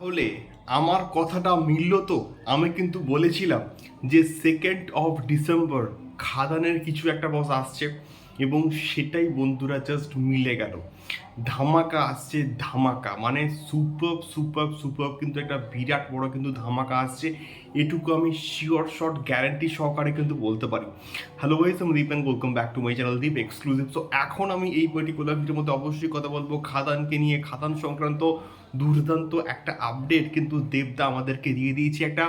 তাহলে আমার কথাটা মিলল তো? আমি কিন্তু বলেছিলাম যে সেকেন্ড অফ ডিসেম্বর খাদানের কিছু একটা বস আসছে এবং সেটাই বন্ধুরা জাস্ট মিলে গেল। ধামাকা আসছে, ধামাকা। মানে সুপার সুপার সুপার কিন্তু একটা বিরাট বড় কিন্তু ধামাকা আসছে। এটুকু আমি শিওর শর্ট গ্যারান্টি সহকারে কিন্তু বলতে পারি। হ্যালো ভাইস আমি Deep and welcome back to my channel Deep exclusive so এখন আমি এই পার্টিকুলার ভিডিওর মধ্যে অবশ্যই কথা বলব খাদানকে নিয়ে। খাদান সংক্রান্ত দুর্দান্ত একটা আপডেট কিন্তু দেবদা আমাদেরকে দিয়ে দিয়েছে একটা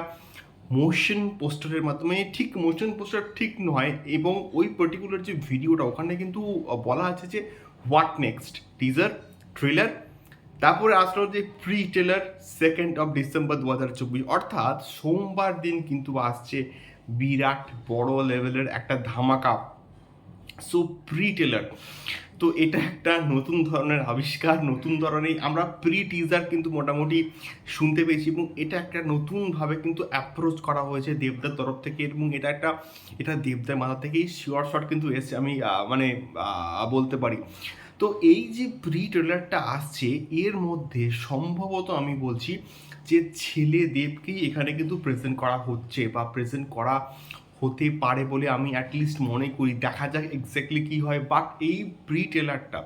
মোশন পোস্টারের মাধ্যমে। ঠিক মোশন পোস্টার ঠিক নয়, এবং ওই পার্টিকুলার যে ভিডিওটা ওখানে কিন্তু বলা আছে যে হোয়াট নেক্সট টিজার ট্রেলার তারপরে আসলো যে pre trailer second of December দু হাজার চব্বিশ অর্থাৎ সোমবার দিন কিন্তু আসছে বিরাট বড় লেভেলের একটা ধামাকা। সো প্রি টেলার তো এটা একটা নতুন ধরনের আবিষ্কার, নতুন ধরনের, আমরা প্রি টিজার কিন্তু মোটামুটি শুনতে পেয়েছি এবং এটা একটা নতুনভাবে কিন্তু অ্যাপ্রোচ করা হয়েছে দেবদার তরফ থেকে এবং এটা একটা, এটা দেবদার মাথা থেকেই শিওর শট কিন্তু এসছে আমি মানে বলতে পারি। তো এই যে প্রি ট্রেলারটা আসছে, এর মধ্যে সম্ভবত আমি বলছি যে ছেলে দেবকেই এখানে কিন্তু প্রেজেন্ট করা হচ্ছে বা প্রেজেন্ট করা হতে পারে বলে আমি অ্যাটলিস্ট মনে করি। দেখা যাক এক্স্যাক্টলি কী হয়। বাট এই প্রি ট্রেলারটা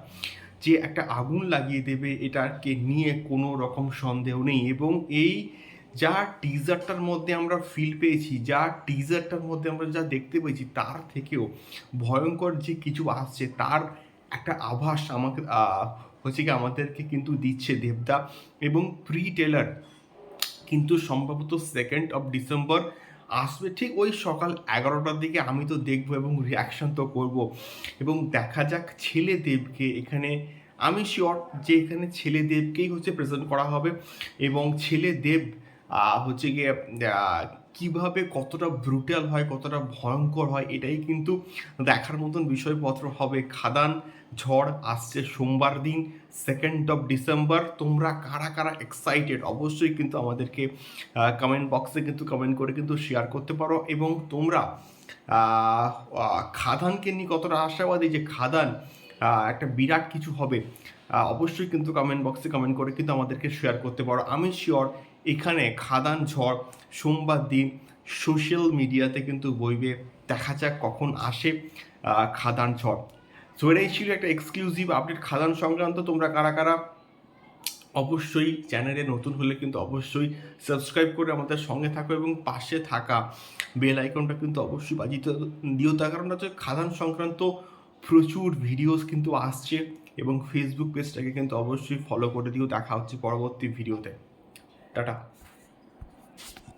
যে একটা আগুন লাগিয়ে দেবে, এটাকে নিয়ে কোনো রকম সন্দেহ নেই। এবং এই যা টিজারটার মধ্যে আমরা ফিল পেয়েছি, যা টিজারটার মধ্যে আমরা যা দেখতে পেয়েছি, তার থেকেও ভয়ঙ্কর যে কিছু আসছে, তার একটা আভাস আমাকে হচ্ছে কি আমাদেরকে কিন্তু দিচ্ছে দেবদা। এবং প্রি টেলার কিন্তু সম্ভবত সেকেন্ড অফ ডিসেম্বর আসবে ঠিক ওই সকাল এগারোটার দিকে আমি তো দেখব এবং রিয়াকশন তো করব। এবং দেখা যাক ছেলে দেবকে এখানে, আমি শিওর যে এখানে ছেলে দেবকেই হচ্ছে প্রেজেন্ট করা হবে এবং ছেলে দেব হচ্ছে গিয়ে কীভাবে কতটা ব্রুটাল হয়, কতটা ভয়ঙ্কর হয়, এটাই কিন্তু দেখার মতন বিষয়পত্র হবে। খাদান, ঝড় আসছে সোমবার দিন সেকেন্ড অফ ডিসেম্বর তোমরা কারা কারা এক্সাইটেড অবশ্যই কিন্তু আমাদেরকে কমেন্ট বক্সে কিন্তু কমেন্ট করে কিন্তু শেয়ার করতে পারো। এবং তোমরা খাদানকে নিয়ে কতটা আশাবাদী যে খাদান একটা বিরাট কিছু হবে অবশ্যই কিন্তু কমেন্ট বক্সে কমেন্ট করে কিন্তু আমাদেরকে শেয়ার করতে পারো। আমি শিওর এখানে খাদান ঝড়, সোমবার দিন সোশ্যাল মিডিয়াতে কিন্তু বইবে, দেখা যাক কখন আসে খাদান ঝড়। সো এটাই ছিল একটা এক্সক্লুসিভ আপডেট খাদান সংক্রান্ত, তোমরা কারা কারা? অবশ্যই চ্যানেলে নতুন হলে কিন্তু অবশ্যই সাবস্ক্রাইব করে আমাদের সঙ্গে থাকো এবং পাশে থাকা বেল আইকনটা কিন্তু অবশ্যই বাজিতে দিও তার কারণ হচ্ছে খাদান সংক্রান্ত প্রচুর ভিডিওস কিন্তু আসছে এবং ফেসবুক পেজটাকে কিন্তু অবশ্যই ফলো করে দিও, দেখা হচ্ছে পরবর্তী ভিডিওতে টাটা